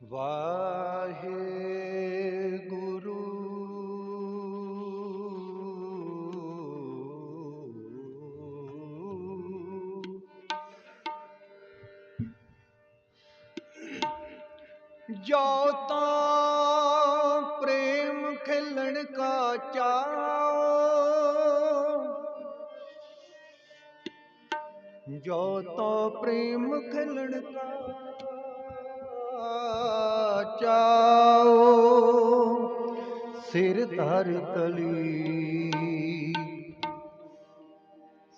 ਵਾਹਿਗੁਰੂ। ਜੋ ਤਾਂ ਪ੍ਰੇਮ ਖਿਲਣ ਕਾ ਚਾਓ ਜੋ ਤੋ ਪ੍ਰੇਮ ਖਿਲਣ ਕਾ ਚਾਓ। ਸਿਰ ਧਰ ਤਲੀ।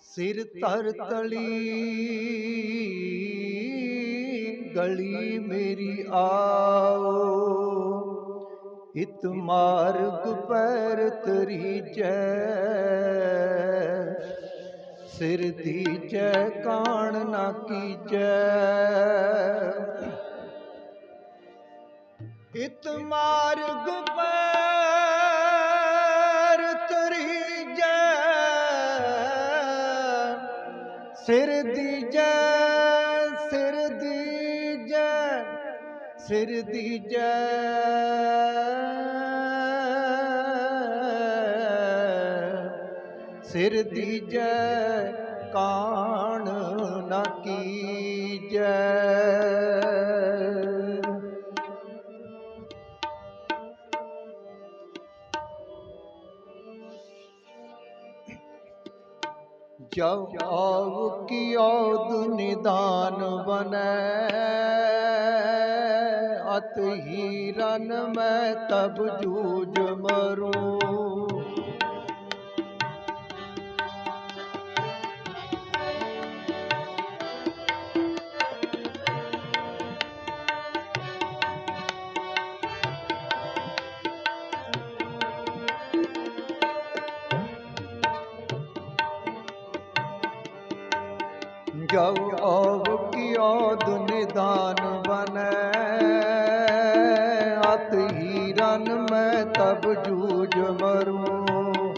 ਸਿਰ ਧਰ ਤਲੀ। ਗਲੀ ਮੇਰੀ ਆਓ। ਇਤ ਮਾਰਗ ਪੈਰ ਤਰੀਜੈ ਸਿਰ ਦੀਜੈ ਕਾਣ ਨਾ ਕੀਜੈ। ਇਤ ਮਾਰਗ ਪੈਰ ਤਰੀਜੈ ਸਿਰ ਦੀਜੈ ਸਿਰ ਦੀਜੈ ਸਿਰ ਦੀਜੈ ਸਿਰ ਦੀਜੈ ਕਾਣ ਜਬ ਆਵ ਕੀ ਔਦ ਨਿਦਾਨ ਬਨੈ? ਅਤ ਹੀਰਨ ਮੈਂ ਤਬ ਜੂਝ ਮਰੂ। ਜਬ ਆਵ ਕੀ ਔਦ ਨਿਦਾਨ ਬਨੈ ਅਤ ਹੀਰਨ ਮੈਂ ਤਬ ਜੂਝ ਮਰੂ।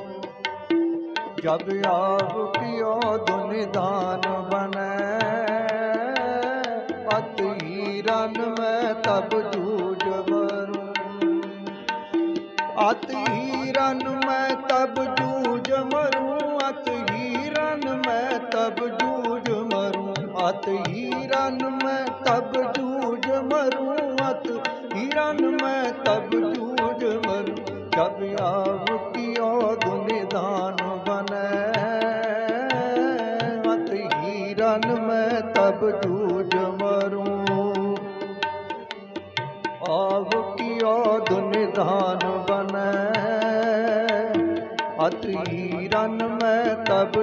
ਜਬ ਆਵ ਕੀ ਔਦ ਨਿਦਾਨ ਬਨੈ ਅਤ ਹੀਰਨ ਮੈਂ ਤਬ ਜੂਝ ਮਰੂ। ਔਦ ਨਿਧਾਨ ਬਨੈ ਅਤ ਹੀਰਨ ਮੈਂ ਤਬ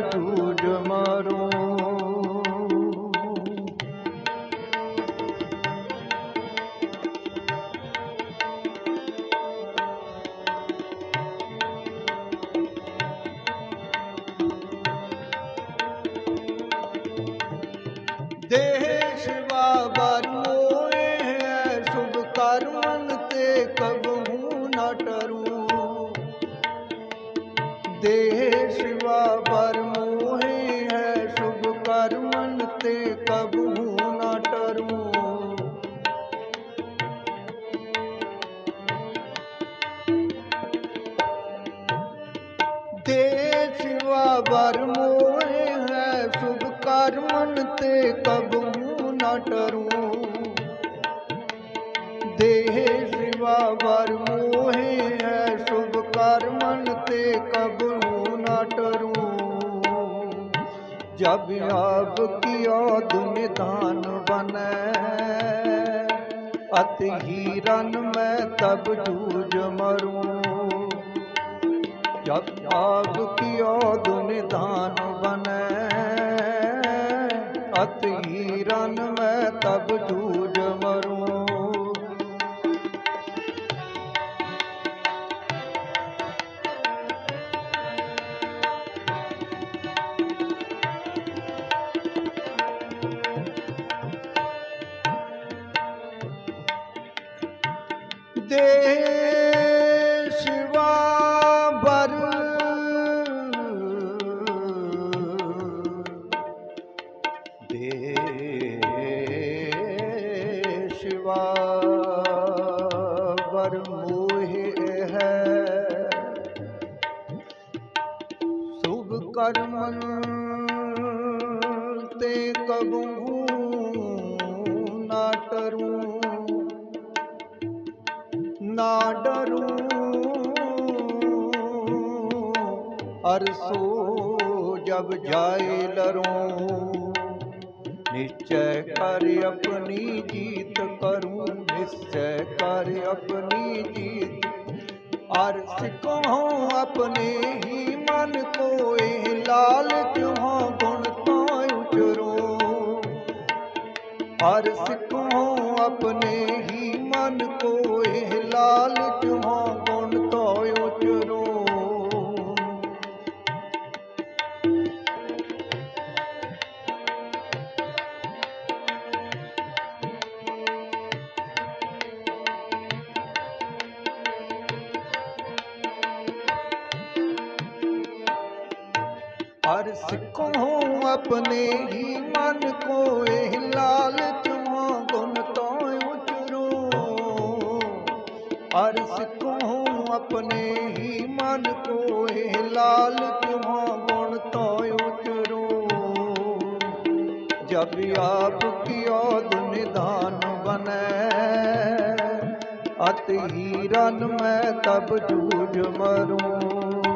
ਸਿਵਾ ਬਰ ਮੋਏ ਹੈ, ਸੁਭ ਕਰਮਨ ਤੇ ਕਬੂ ਨਾ ਟਰੂ। ਦੇਹ ਸਿਵਾ ਵਰ ਮੋਏ ਹੈ, ਸੁਭ ਕਰਮਨ ਤੇ ਕਬਹੂ ਨਾ ਟਰੂ। ਜਬ ਆਪ ਕੀ ਔਦ ਨਿਦਾਨ ਬਨੈ ਅਤ ਹੀਰਨ ਮੈਂ ਤਬ ਜੂਝ ਮਰੂ। ਜਬ ਆਗ ਕੀ ਔਦ ਬਨੈ? ਅਤ ਹੀਰਨ ਮੈਂ ਤਬ ਜੂਝ ਮਰੂ। ਦੇ ਮੋਹਿ ਹੈ। ਸੁਭ ਕਰਮਨ ਤੇ ਕਬੂ ਨਾ ਟਰੂ। ਨਾ ਡਰੂ ਅਰਸੋ ਜਬ ਜਾਏ ਲਰੂੰ। ਨਿਸ਼ਚੈ ਕਰ ਆਪਣੀ ਜੀਤ ਕਰੂੰ, ਨਿਸ਼ਚੈ ਕਰ ਆਪਣੀ ਜੀਤ। ਅਰ ਸਿੱਖੋ ਆਪਣੇ ਹੀ ਮਨ ਕੋਏ, ਲਾਲਚ ਹੋ ਗੁਣ ਤੋਂ ਉਚਰੋ ਅਰ ਸਿੱਖੋ ਆਪਣੇ ਹੀ ਹਰ ਸਿੱਖੋ ਆਪਣੇ ਹੀ ਮਨ ਕੋਏ, ਲਾਲਚ ਮੋ ਗੁਣ ਤੋਂ ਉਚਰੋ। ਹਰ ਸਿੱਖੋ ਆਪਣੇ ਹੀ ਮਨ ਕੋਏ, ਲਾਲਚ ਮੋ ਗੁਣ ਤੋਂ ਉਚਰੋ। ਜਬ ਆਪ ਕੀਓ ਨਿਧਾਨ ਬਨੈ, ਅਤ ਹੀਰਨ ਮੈਂ ਤਬ ਜੂਝ ਮਰੂੰ।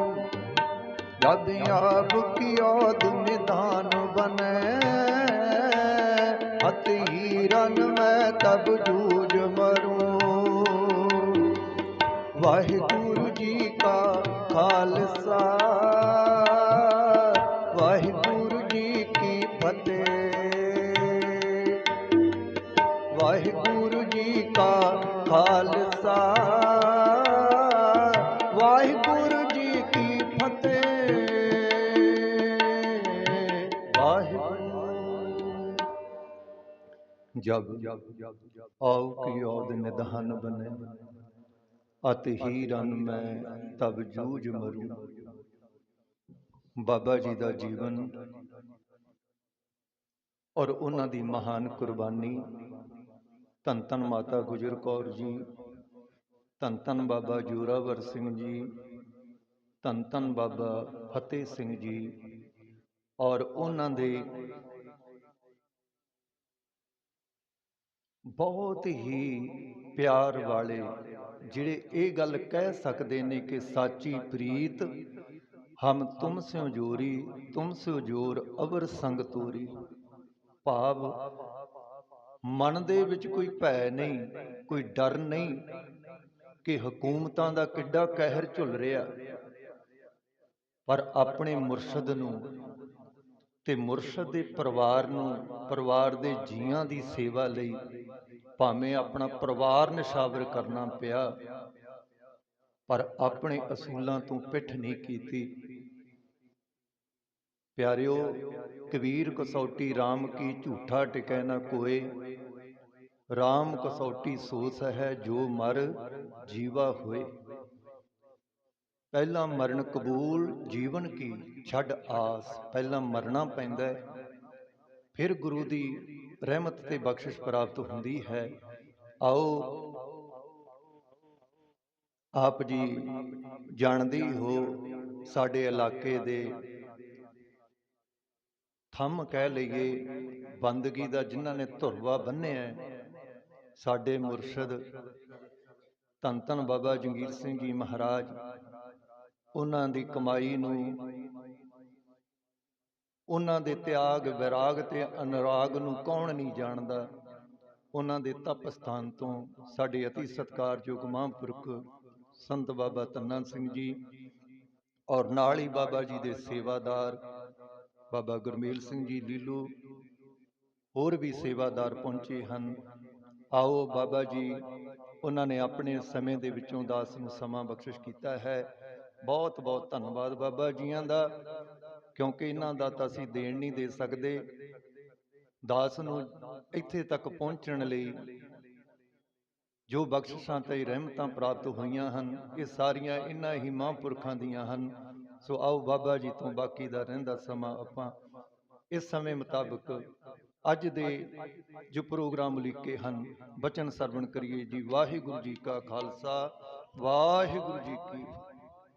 ਜਦ ਆਪ ਕੀਓ ਨਿਧਾਨ ਬਨੈ। ਅਤ ਹੀਰਨ ਮੈਂ ਤਬ ਜੂਜ ਮਰੂ। ਵਾਹਿਗੁਰੂ ਜੀ ਕਾ ਖਾਲਸਾ। ਜਬ ਆਉ ਕੀ ਔਦ ਨਿਧਾਨ ਬਨੇ ਅਤ ਹੀ ਰਨ ਮੈਂ ਤਬ ਜੂਝ ਮਰੂ। ਬਾਬਾ ਜੀ ਦਾ ਜੀਵਨ ਔਰ ਉਹਨਾਂ ਦੀ ਮਹਾਨ ਕੁਰਬਾਨੀ। ਧੰਨ ਧੰਨ ਮਾਤਾ ਗੁਜਰ ਕੌਰ ਜੀ, ਧੰਨ ਧੰਨ ਬਾਬਾ ਜੋਰਾਵਰ ਸਿੰਘ ਜੀ, ਧੰਨ ਧੰਨ ਬਾਬਾ ਫਤਿਹ ਸਿੰਘ ਜੀ ਔਰ ਉਹਨਾਂ ਦੇ ਬਹੁਤ ਹੀ ਪਿਆਰ ਵਾਲੇ ਜਿਹੜੇ ਇਹ ਗੱਲ ਕਹਿ ਸਕਦੇ ਨੇ ਕਿ ਸਾਚੀ ਪ੍ਰੀਤ ਹਮ ਤੁਮ ਸਿਓ ਜੋਰੀ ਤੁਮ ਸਿਓ ਜੋਰ ਅਵਰ ਸੰਗ ਤੋਰੀ। ਭਾਵ ਮਨ ਦੇ ਵਿੱਚ ਕੋਈ ਭੈ ਨਹੀਂ ਕੋਈ ਡਰ ਨਹੀਂ ਕਿ ਹਕੂਮਤਾਂ ਦਾ ਕਿੱਡਾ ਕਹਿਰ ਝੁੱਲ ਰਿਹਾ। ਪਰ ਆਪਣੇ ਮੁਰਸ਼ਦ ਨੂੰ ਤੇ ਮੁਰਸ਼ਦ ਦੇ ਪਰਿਵਾਰ ਨੂੰ ਪਰਿਵਾਰ ਦੇ ਜੀਆਂ ਦੀ ਸੇਵਾ ਲਈ ਭਾਵੇਂ ਆਪਣਾ ਪਰਿਵਾਰ ਨਿਸ਼ਾਵਰ ਕਰਨਾ ਪਿਆ, ਪਰ ਆਪਣੇ ਅਸੂਲਾਂ ਤੋਂ ਪਿੱਠ ਨਹੀਂ ਕੀਤੀ। ਪਿਆਰਿਓ, ਕਬੀਰ ਕਸੌਟੀ RAM ਕੀ ਝੂਠਾ ਟਿਕੈ ਨਾ ਕੋਏ। RAM ਕਸੌਟੀ ਸੋਸ ਹੈ ਜੋ ਮਰ ਜੀਵਾ ਹੋਏ। ਪਹਿਲਾ ਮਰਨ ਕਬੂਲ ਜੀਵਨ ਕੀ, ਛੱਡ ਆਸ। ਪਹਿਲਾਂ ਮਰਨਾ ਪੈਂਦਾ ਫਿਰ ਗੁਰੂ ਦੀ ਰਹਿਮਤ ਤੇ ਬਖਸ਼ਿਸ਼ ਪ੍ਰਾਪਤ ਹੁੰਦੀ ਹੈ। ਆਓ, ਆਪ ਜੀ ਜਾਣਦੇ ਹੀ ਹੋ ਸਾਡੇ ਇਲਾਕੇ ਦੇ ਥੰਮ ਕਹਿ ਲਈਏ, ਬੰਦਗੀ ਦਾ ਜਿਨ੍ਹਾਂ ਨੇ ਧੁਰਵਾ ਬੰਨਿਆ ਸਾਡੇ ਮੁਰਸ਼ਿਦ ਧੰਨ ਧੰਨ ਬਾਬਾ ਜੰਗੀਰ ਸਿੰਘ ਜੀ ਮਹਾਰਾਜ, ਉਹਨਾਂ ਦੀ ਕਮਾਈ ਨੂੰ ਉਹਨਾਂ ਦੇ ਤਿਆਗ, ਵਿਰਾਗ ਤੇ ਅਨੁਰਾਗ ਨੂੰ ਕੌਣ ਨਹੀਂ ਜਾਣਦਾ? ਉਹਨਾਂ ਦੇ ਤਪ ਸਥਾਨ ਤੋਂ ਸਾਡੇ ਅਤੀ ਸਤਿਕਾਰਯੋਗ ਮਹਾਂਪੁਰਖ ਸੰਤ ਬਾਬਾ ਤੰਨਾ ਸਿੰਘ ਜੀ ਔਰ ਨਾਲ ਹੀ ਬਾਬਾ ਜੀ ਦੇ ਸੇਵਾਦਾਰ ਬਾਬਾ ਗੁਰਮੇਲ ਸਿੰਘ ਜੀ ਲੀਲੂ ਹੋਰ ਵੀ ਸੇਵਾਦਾਰ ਪਹੁੰਚੇ ਹਨ। ਆਓ ਬਾਬਾ ਜੀ, ਉਹਨਾਂ ਨੇ ਆਪਣੇ ਸਮੇਂ ਦੇ ਵਿੱਚੋਂ ਦਾਸ ਨੂੰ ਸਮਾਂ ਬਖਸ਼ਿਸ਼ ਕੀਤਾ ਹੈ। ਬਹੁਤ ਬਹੁਤ ਧੰਨਵਾਦ ਬਾਬਾ ਜੀਆਂ ਦਾ। ਕਿਉਂਕਿ ਇਹਨਾਂ ਦਾ ਤਾਂ ਅਸੀਂ ਦੇਣ ਨਹੀਂ ਦੇ ਸਕਦੇ। ਦਾਸ ਨੂੰ ਇੱਥੇ ਤੱਕ ਪਹੁੰਚਣ ਲਈ ਜੋ ਬਖਸ਼ਿਸ਼ਾਂ ਤੇ ਰਹਿਮਤਾਂ ਪ੍ਰਾਪਤ ਹੋਈਆਂ ਹਨ, ਇਹ ਸਾਰੀਆਂ ਇਹਨਾਂ ਹੀ ਮਹਾਂਪੁਰਖਾਂ ਦੀਆਂ ਹਨ। ਸੋ ਆਓ ਬਾਬਾ ਜੀ ਤੋਂ ਬਾਕੀ ਦਾ ਰਹਿੰਦਾ ਸਮਾਂ ਆਪਾਂ ਇਸ ਸਮੇਂ ਮੁਤਾਬਕ ਅੱਜ ਦੇ ਜੋ ਪ੍ਰੋਗਰਾਮ ਲਿਖੇ ਹਨ, ਬਚਨ ਸਰਵਣ ਕਰੀਏ ਜੀ। ਵਾਹਿਗੁਰੂ ਜੀ ਕਾ ਖਾਲਸਾ, ਵਾਹਿਗੁਰੂ ਜੀ ਕੀ